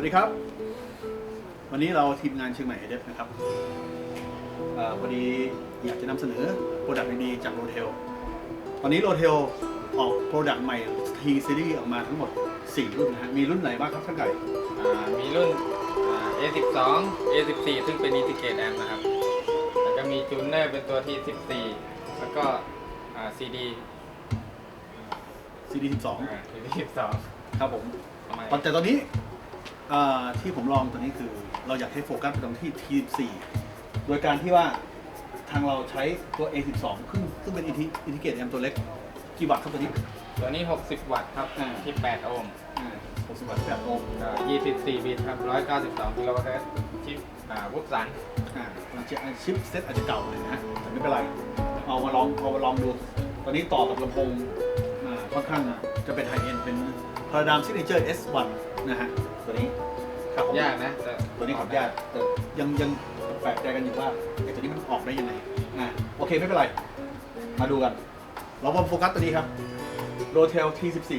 วัสดีครับ วันนี้เราทีมงานเชียงใหม่เอเดฟนะครับเอ่อพอดีอยากจะนำเสนอโปรดักต์ดีๆจากโรเทล ตอนนี้โรเทลออกโปรดักต์ใหม่ T Series ออกมาทั้งหมด 4 รุ่นนะฮะ มีรุ่นไหนบ้างครับท่านไก่อ่ามีรุ่นอ่า A12 A14 ซึ่งเป็น Integrate Amp นะครับ แล้วก็มีจูเนอร์เป็นตัวที่ 14 แล้วก็อ่า CD CD อ่า CD 12 12 ครับผมประมาณแต่ตอนนี้เอ่อที่ผมลองตัวนี้คือ เราอยากให้โฟกัสไปตรงที่ T14 โดยการที่ว่าทางเราใช้ตัว A12 ซึ่งซึ่งเป็น Integrate Amp ตัวเล็ก กี่วัตต์ครับตัวนี้ ตัวนี้ 60 วัตต์ครับอ่า ที่8โอห์มอ่า60วัตต์แบบโอห์มก็24 บิตครับ192กิโลเฮิรตซ์ชิปอ่าวุบสันอ่ามันจะชิปเซตอาจจะเก่าเลยนะฮะแต่ไม่เป็นไร เอามาลองเอามาลองดู ตอนนี้ต่อกับลำโพงอ่าค่อนข้างจะเป็นไฮเอ็นเป็น พาราดามซิกเนเจอร์ S1 นะฮะตัวนี้ครับผมยากนะแต่ตัวนี้ขับยากแต่ยังยังแปลกใจกันอยู่ว่าไอ้ตัวนี้มันออกได้ยังไงอ่าโอเคไม่เป็นไร มาดูกัน เรามาโฟกัสตัวนี้ครับ Rotel T14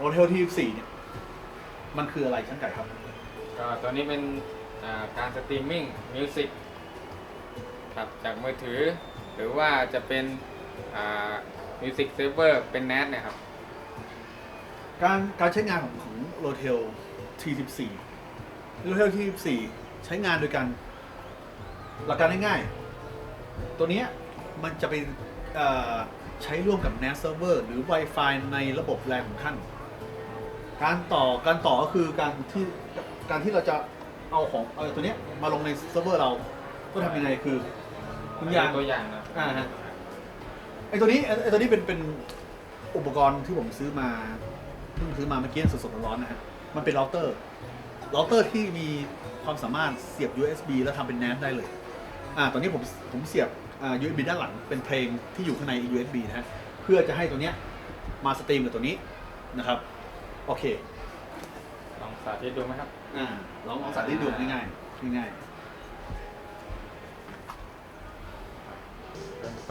Rotel T14 เนี่ยมันคืออะไรช่างไก่ครับก็ตัวนี้เป็นอ่าการสตรีมมิ่งมิวสิกครับจากมือถือ หรือว่าจะเป็นมิวสิกเซิร์ฟเวอร์เป็น NAS นะครับ การการใช้งานของของ Rotel T14 Rotel T14 ใช้งานโดยการหลักการง่ายๆ ตัวเนี้ยมันจะเป็นเอ่อใช้ร่วมกับ NAS Server หรือ Wi-Fi ในระบบแรงของท่าน การต่อการต่อก็คือการที่การที่เราจะเอาของเอาตัวเนี้ยมาลงในเซิร์ฟเวอร์เราก็ทำยังไงคือคุณอยางตัวอย่างนะอ่าฮะไอตัวนี้ไอ้ไอตัวนี้เป็นเป็นอุปกรณ์ที่ผมซื้อมา เพิ่งซื้อมาเมื่อกี้สดๆร้อนๆนะฮะมันเป็นเราเตอร์เราเตอร์ที่มีความสามารถเสียบ USB แล้วทำเป็น NAS ได้เลย อ่า ตอนนี้ผมผมเสียบอ่า USB ด้านหลังเป็นเพลงที่อยู่ข้างใน USB นะฮะ เพื่อจะให้ตัวเนี้ยมาสตรีมกับตัวนี้นะครับ โอเค ลองสาธิตดูไหมครับ อ่าลองลองสาธิตดูง่ายๆง่ายๆ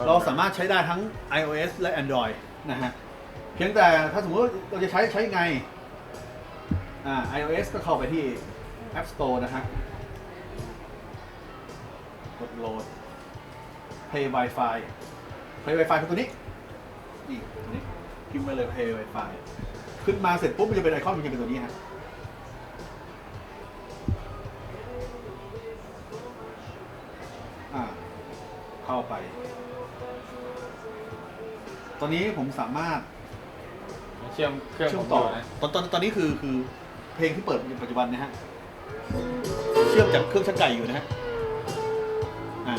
เราสามารถใช้ได้ทั้ง iOS และ Android นะฮะ เพียงแต่ถ้าสมมติว่าเราจะใช้ใช้ไงอ่า iOS ก็เข้าไปที่ App Store นะฮะ กดโหลด Play Wi-Fi Play Wi-Fi คือตัวนี้ นี่ตัวนี้พิมพ์ไปเลย Play Wi-Fi ขึ้นมาเสร็จปุ๊บมันจะเป็นไอคอนมันจะเป็นตัวนี้ฮะอ่าเข้าไป ตอนนี้ผมสามารถ เชื่อมเครื่องเชื่อผมมต่ออยู่นะตอนตอนตอนนี้คือคือเพลงที่เปิดในปัจจุบันนะฮะเชื่อมจากเครื่องชักไก่อยู่นะฮะอ่า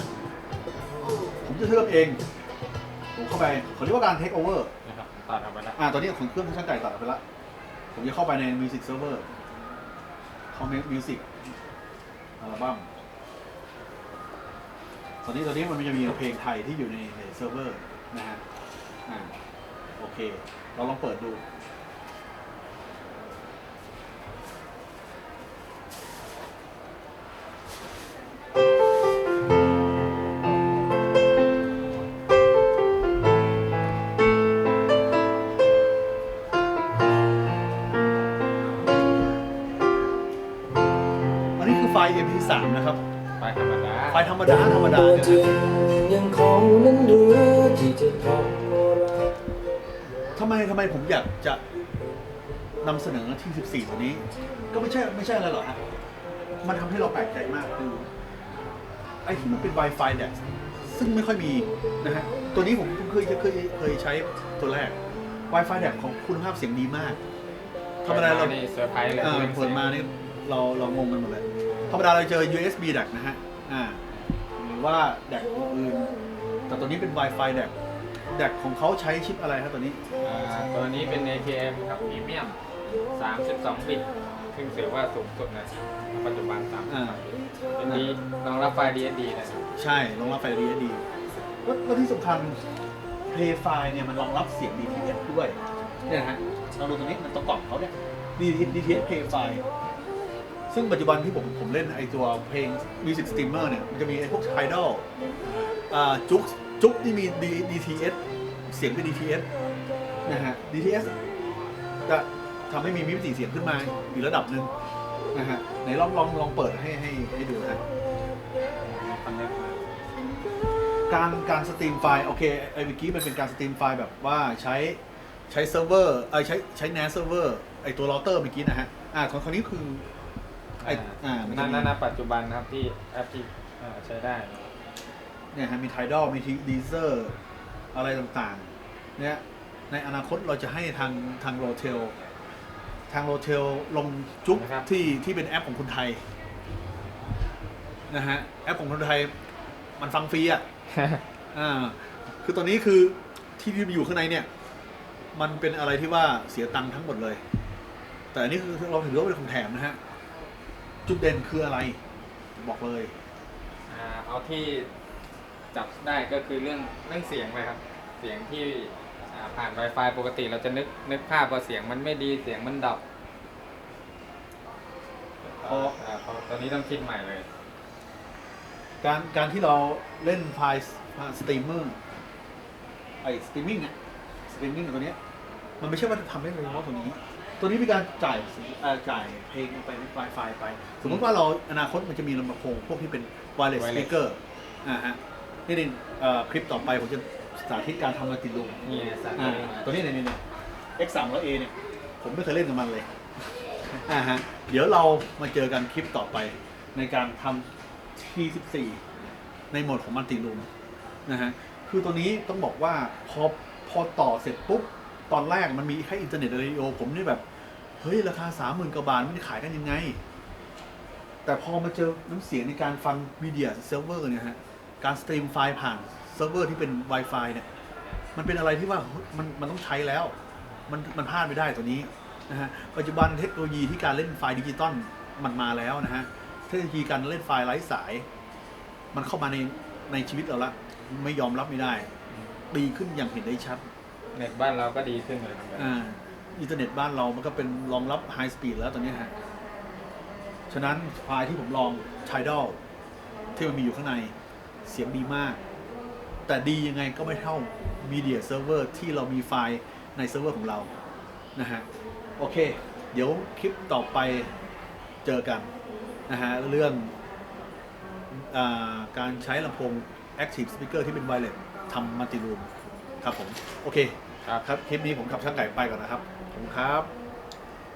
ผมจะเชื่อมเองผมเข้าไปเขาเรียกว่าการ take over นะครับตัดออกไปแล้วอ่าตอนนี้ของเครื่องชักไก่ตัดออกไปละผมจะเข้าไปใน music server คอมเมนต์ music อัลบั้มตอนนี้ตอนนี้มันจะมีเพลงไทยที่อยู่ในในเซิร์ฟเวอร์นะฮะอ่า โอเค เราลองเปิดดูอันนี้คือไฟล์ MP3 นะครับไฟธรรมดา ไฟล์ธรรมดา ธรรมดาตัวเนี่ย จรินะงยังคงนั้นเหลือที่จะทำอะไร ทำไมทำไมผมอยากจะนำเสนอที่ 14 ตัวนี้ ก็ไม่ใช่ไม่ใช่อะไรหรอกฮะมันทำให้เราแปลกใจมากคือไอ้ที่มันเป็น Wi-Fi เนี่ยซึ่งไม่ค่อยมีนะฮะ ตัวนี้ผมเคยเคยเคยใช้ตัวแรก Wi-Fi เนี่ยของคุณภาพเสียงดีมาก ธรรมดาเรานี่เซอร์ไพรส์เลยเออเปิดมานี่เราเรางงกันหมดเลย ธรรมดาเราเจอ USB DAC นะฮะ อ่า หรือว่า DAC อื่น แต่ตัวนี้เป็น Wi-Fi DAC DAC ของเขาใช้ชิปอะไรครับตัวนี้ อ่าตัวนี้เป็น ATM ครับพรีเมียม 32 บิตซึ่งถือว่าสูงสุดนะปัจจุบันอ่า32บิตเป็นดีรองรับไฟล์ DSD นะครับใช่รองรับไฟ DSD แล้วแล้วที่สำคัญ Play File เนี่ยมันรองรับเสียง DTS ด้วย เนี่ยนะฮะเราดูตรงนี้มันตรงกล่องเขาเนี่ย DTS Play File ซึ่งปัจจุบันที่ผมผมเล่นไอตัวเพลง Music Streamer เนี่ย มันจะมีไอพวก Tidal อ่าจุก จุกที่มี D- DTS เสียงเป็น DTS นะฮะ DTS แต่ทำให้มีมิติเสียงขึ้นมาอีกระดับหนึ่งนะฮะไหนลองลองลองเปิดให้ให้ให้ดูนะฮะคอนเนคมาการการสตรีมไฟล์โอเคไอ้เมื่อกี้มันเป็นการสตรีมไฟล์แบบว่าใช้ใช้เซิร์ฟเวอร์เอ้ยใช้ใช้ NAS เซิร์ฟเวอร์ไอตัวเราเตอร์เมื่อกี้นะฮะอ่าของคนนี้คือไอ้อ่ามันจะนั่นมีนั่นนะปัจจุบันนะครับที่แอปที่อ่าใช้ได้ เนี่ยฮะมีไทดอลมีดีเซอร์ อะไรต่างๆ เนี่ยในอนาคตเราจะให้ทางทางโรเทล ทางโรเทลลงจุ๊บนะครับ ที่ที่เป็นแอปของคนไทยนะฮะแอปของคนไทยมันฟังฟรีอะ อ่าคือตอนนี้คือที่ที่อยู่ข้างในเนี่ย มันเป็นอะไรที่ว่าเสียตังค์ทั้งหมดเลย แต่อันนี้คือเราถือว่าเป็นของแถมนะฮะ จุดเด่นคืออะไร บอกเลย อ่าเอาที่ จับได้ก็คือเรื่องเรื่องเสียงเลยครับ เสียงที่อ่าผ่าน Wi-Fi ปกติเราจะนึกนึกภาพว่าเสียงมันไม่ดีเสียงมันดับพออ่าพอตอนนี้ต้องคิดใหม่เลย การการที่เราเล่นไฟล์สตรีมเมอร์ไอสตรีมมิ่งอะสตรีมมิ่งตัวเนี้ยมันไม่ใช่ว่าจะทำได้เลยเฉพาะตัวนี้ ตัวนี้มีการจ่ายเอ่อจ่ายเพลงไปใน Wi-Fi ไป สมมติว่าเราอนาคตมันจะมีลำโพงพวกที่เป็น wireless Wireless speaker อ่าฮะ นี่นี่เอ่อคลิปต่อไปผมจะสาธิตการทำมาติดลูมนี่สั่งอ่าเลยมาตัวนี้เนี่ยเนี่ย X 3 0 0 A เนี่ย ผมไม่เคยเล่นกับมันเลยอ่าฮะเดี๋ยวเรามาเจอกันคลิปต่อไปในการทำ T14 ในโหมดของมันติลูมนะฮะคือตัวนี้ต้องบอกว่าพอพอต่อเสร็จปุ๊บ ตอนแรกมันมีแค่อินเทอร์เน็ตเรดิโอผมนี่แบบ เฮ้ย ราคาสามหมื่นกว่าบาทไม่ได้ขายกันยังไง แต่พอมาเจอน้ำเสียงในการฟังมีเดียเซิร์ฟเวอร์เนี่ยฮะ การสตรีมไฟล์ผ่านเซิร์ฟเวอร์ที่เป็น Wi-Fi เนี่ย มันเป็นอะไรที่ว่าเฮ้ยมันมันต้องใช้แล้ว มันมันพลาดไม่ได้ตัวนี้นะฮะ ปัจจุบันเทคโนโลยีที่การเล่นไฟล์ดิจิตอลมันมาแล้วนะฮะ เทคโนโลยีการเล่นไฟล์ไร้สาย มันเข้ามาในในชีวิตเราละ ไม่ยอมรับไม่ได้ ดีขึ้นอย่างเห็นได้ชัด เน็ตบ้านเราก็ดีขึ้นเลยเหมือนกันอ่า อินเทอร์เน็ตบ้านเรามันก็เป็นรองรับไฮสปีดแล้วตอนนี้ฮะ ฉะนั้นไฟล์ที่ผมลอง Tidal ที่มันมีอยู่ข้างใน เสียงดีมาก แต่ดียังไงก็ไม่เท่า Media Server ที่เรามีไฟล์ในเซิร์ฟเวอร์ของเรา นะฮะ โอเค เดี๋ยวคลิปต่อไปเจอกัน นะฮะ เรื่องอาการใช้ลำโพง Active Speaker ที่เป็น Wireless ทำมัลติรูมครับผม โอเคครับครับ คลิปนี้ผมขับช่างไก่ไปก่อนนะครับขอบคุณครับ